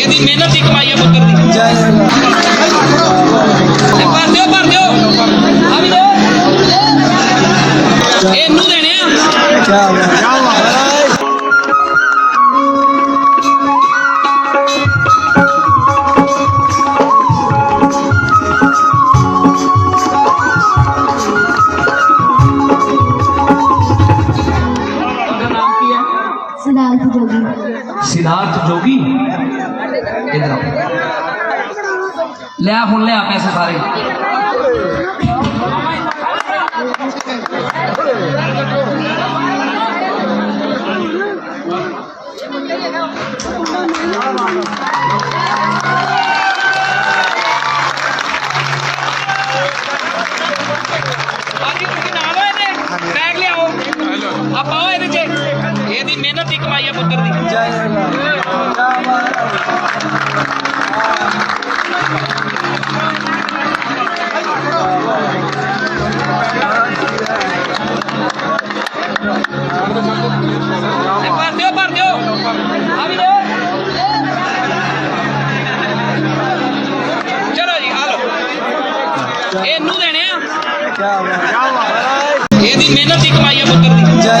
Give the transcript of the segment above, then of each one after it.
ਇਹਦੀ ਮਿਹਨਤ ਦੀ ਕਮਾਈ ਆ ਪੁੱਤਰ ਦੀ। ਜੈ ਇਹ ਭਰ ਦਿਓ ਭਰ ਦਿਓ। ਆ ਵੀ ਦਿਓ। ਇਹਨੂੰ ਦੇਣੇ ਆ। ਕਿਆ ਬਾਤ سدارت جوگی۔ سدارت جوگی؟ ادھر لیا ہوں لیا پیسے سارے۔ ਕਮਾਈ ਆ ਪੁੱਤਰ ਦੀ। ਜੈ ਭਰ ਦਿਓ ਭਰ ਦਿਓ। ਆ ਵੀ ਦਿਓ। ਚਲੋ ਜੀ ਆ ਲਓ। ਇਹਨੂੰ ਦੇਣੇ ਆ। ਕਿਆ ਬਾਤ ਇਹਦੀ ਮਿਹਨਤ ਦੀ ਕਮਾਈ ਆ ਪੁੱਤਰ ਦੀ। ਜੈ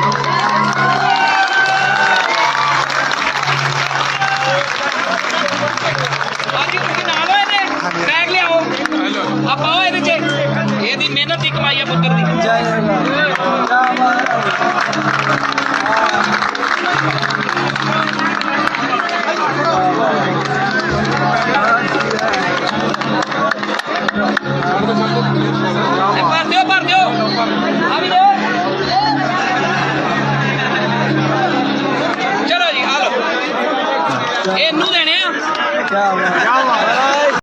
یہ پتر دی پر چلو جی آلو۔ یہ نو دینے کیا